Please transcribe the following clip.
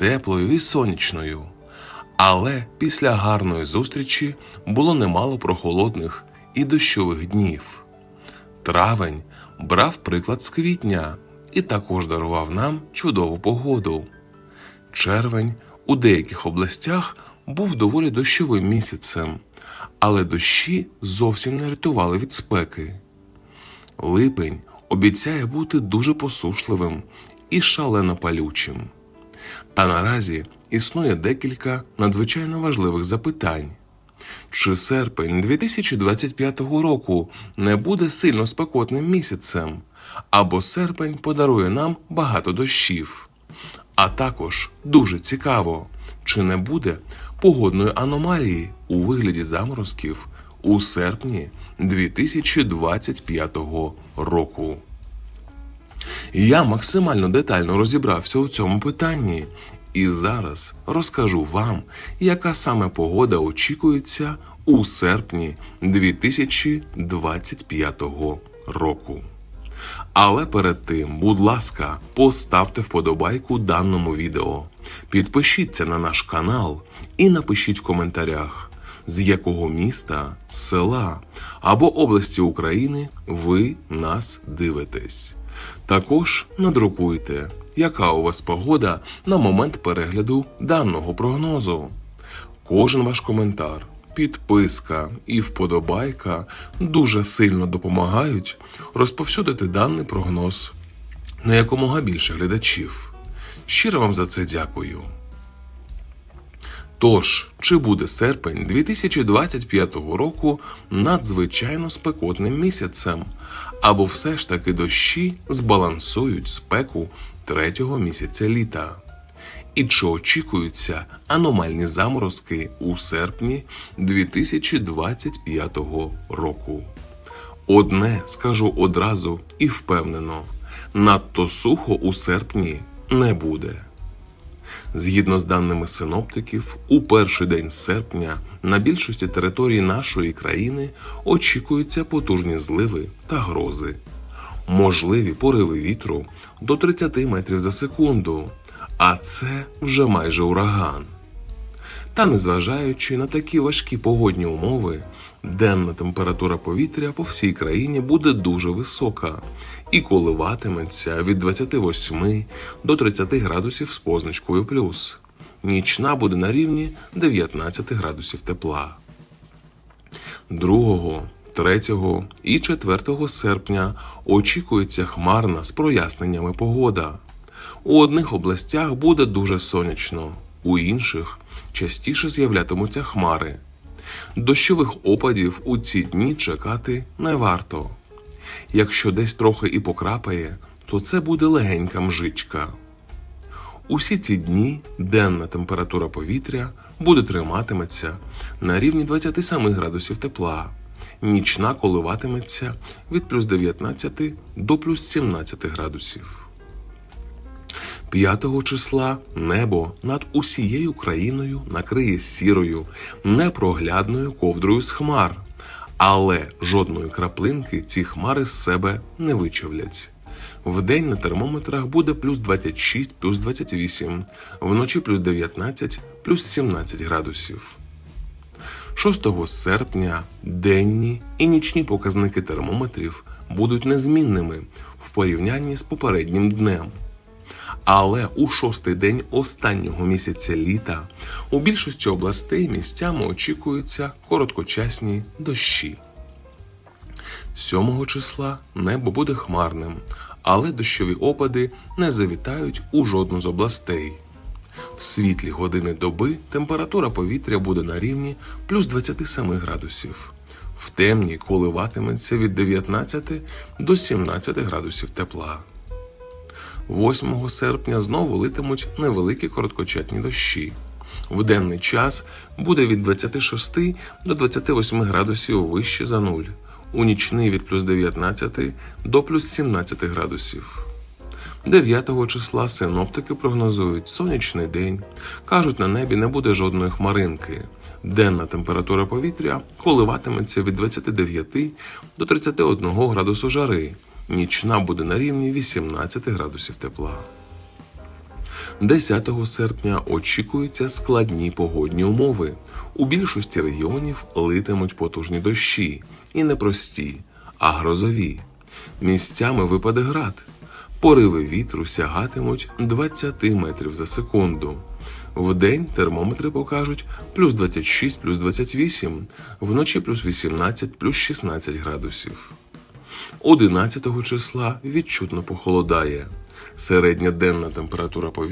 теплою і сонячною. Але після гарної зустрічі було немало прохолодних і дощових днів. Травень брав приклад з квітня і також дарував нам чудову погоду. Червень у деяких областях був доволі дощовим місяцем, але дощі зовсім не рятували від спеки. Липень обіцяє бути дуже посушливим і шалено палючим. Та наразі існує декілька надзвичайно важливих запитань. Чи серпень 2025 року не буде сильно спекотним місяцем, або серпень подарує нам багато дощів? А також дуже цікаво, чи не буде погодної аномалії у вигляді заморозків у серпні 2025 року. Я максимально детально розібрався у цьому питанні і зараз розкажу вам, яка саме погода очікується у серпні 2025 року. Але перед тим, будь ласка, поставте вподобайку даному відео, підпишіться на наш канал і напишіть в коментарях, з якого міста, села або області України ви нас дивитесь. Також надрукуйте, яка у вас погода на момент перегляду даного прогнозу. Кожен ваш коментар, підписка і вподобайка дуже сильно допомагають розповсюдити даний прогноз на якомога більше глядачів. Щиро вам за це дякую. Тож, чи буде серпень 2025 року надзвичайно спекотним місяцем, або все ж таки дощі збалансують спеку третього місяця літа? І чи очікуються аномальні заморозки у серпні 2025 року? Одне скажу одразу і впевнено: надто сухо у серпні не буде. Згідно з даними синоптиків, у перший день серпня на більшості території нашої країни очікуються потужні зливи та грози, можливі пориви вітру до 30 метрів за секунду, а це вже майже ураган. Та незважаючи на такі важкі погодні умови, денна температура повітря по всій країні буде дуже висока і коливатиметься від 28 до 30 градусів з позначкою плюс. Нічна буде на рівні 19 градусів тепла. 2, 3 і 4 серпня очікується хмарна з проясненнями погода. У одних областях буде дуже сонячно, у інших частіше з'являтимуться хмари. Дощових опадів у ці дні чекати не варто. Якщо десь трохи і покрапає, то це буде легенька мжичка. Усі ці дні денна температура повітря буде триматиметься на рівні 27 градусів тепла, нічна коливатиметься від плюс 19 до плюс 17 градусів. 5 числа небо над усією країною накриє сірою, непроглядною ковдрою з хмар, Але жодної краплинки ці хмари з себе не вичавлять. Вдень на термометрах буде плюс 26, плюс 28, вночі плюс 19, плюс 17 градусів. 6 серпня денні і нічні показники термометрів будуть незмінними в порівнянні з попереднім днем. Але у шостий день останнього місяця літа у більшості областей місцями очікуються короткочасні дощі. 7 числа небо буде хмарним, але дощові опади не завітають у жодну з областей. В світлі години доби температура повітря буде на рівні плюс 27 градусів. В темній коливатиметься від 19 до 17 градусів тепла. 8 серпня знову литимуть невеликі короткочатні дощі. В денний час буде від 26 до 28 градусів вище за нуль, у нічний від плюс 19 до плюс 17 градусів. 9 числа синоптики прогнозують сонячний день. Кажуть, на небі не буде жодної хмаринки. Денна температура повітря коливатиметься від 29 до 31 градусу жари. Нічна буде на рівні 18 градусів тепла. 10 серпня очікуються складні погодні умови. У більшості регіонів литимуть потужні дощі і не прості, а грозові. Місцями випаде град. Пориви вітру сягатимуть 20 метрів за секунду. Вдень термометри покажуть плюс 26, плюс 28, вночі плюс 18, плюс 16 градусів. 11 числа відчутно похолодає. Середня денна температура повітря